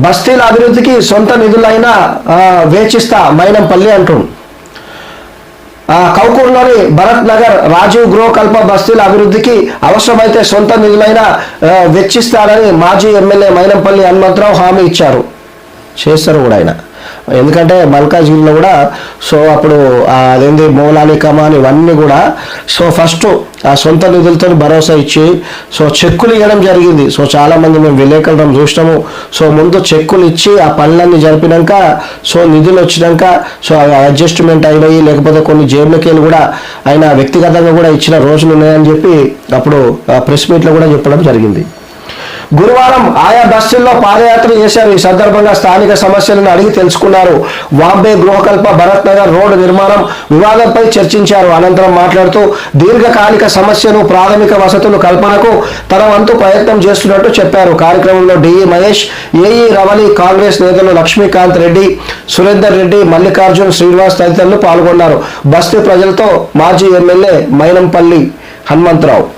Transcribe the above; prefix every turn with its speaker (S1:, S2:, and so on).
S1: బస్తీల అభివృద్ధికి సొంత నిధులైనా వేచిస్తా మైనంపల్లి అంటుండు. ఆ, కౌకూరులోని భరత్ నగర్ రాజీవ్ గృహకల్ప బస్తీల అభివృద్ధికి అవసరమైతే సొంత నిధులైనా వెచ్చిస్తారని మాజీ ఎమ్మెల్యే మైనంపల్లి హనుమంతరావు హామీ ఇచ్చారు. చేస్తారు కూడా ఆయన. ఎందుకంటే మల్కాజ్గిరిలో కూడా సో అప్పుడు అదేంది మౌలాలి కమాన్ ఇవన్నీ కూడా సో ఫస్ట్ ఆ సొంత నిధులతో భరోసా ఇచ్చి సో చెక్కులు ఇవ్వడం జరిగింది. సో చాలా మంది మేము విలేకరులం చూసినాము. సో ముందు చెక్కులు ఇచ్చి ఆ పనులన్నీ జరిపినాక సో నిధులు వచ్చినాక సో అవి అడ్జస్ట్మెంట్ అయినాయి. లేకపోతే కొన్ని జేబులకేలు కూడా ఆయన వ్యక్తిగతంగా కూడా ఇచ్చిన రోజులు ఉన్నాయని చెప్పి అప్పుడు ప్రెస్ మీట్లో కూడా చెప్పడం జరిగింది. గురువారం ఆయా బస్సుల్లో పాదయాత్ర చేశారు. ఈ సందర్భంగా స్థానిక సమస్యలను అడిగి తెలుసుకున్నారు. వాంబే గృహకల్ప భరత్ నగర్ రోడ్డు నిర్మాణం వివాదంపై చర్చించారు. అనంతరం మాట్లాడుతూ దీర్ఘకాలిక సమస్యను ప్రాథమిక వసతులు కల్పనకు తన వంతు ప్రయత్నం చేస్తున్నట్టు చెప్పారు. కార్యక్రమంలో డిఈ మహేష్ ఏఈ రవలి కాంగ్రెస్ నేతలు లక్ష్మీకాంత్ రెడ్డి సురేందర్ రెడ్డి మల్లికార్జున్ శ్రీనివాస్ తదితరులు పాల్గొన్నారు. బస్తీ ప్రజలతో మాజీ ఎమ్మెల్యే మైనంపల్లి హనుమంతరావు.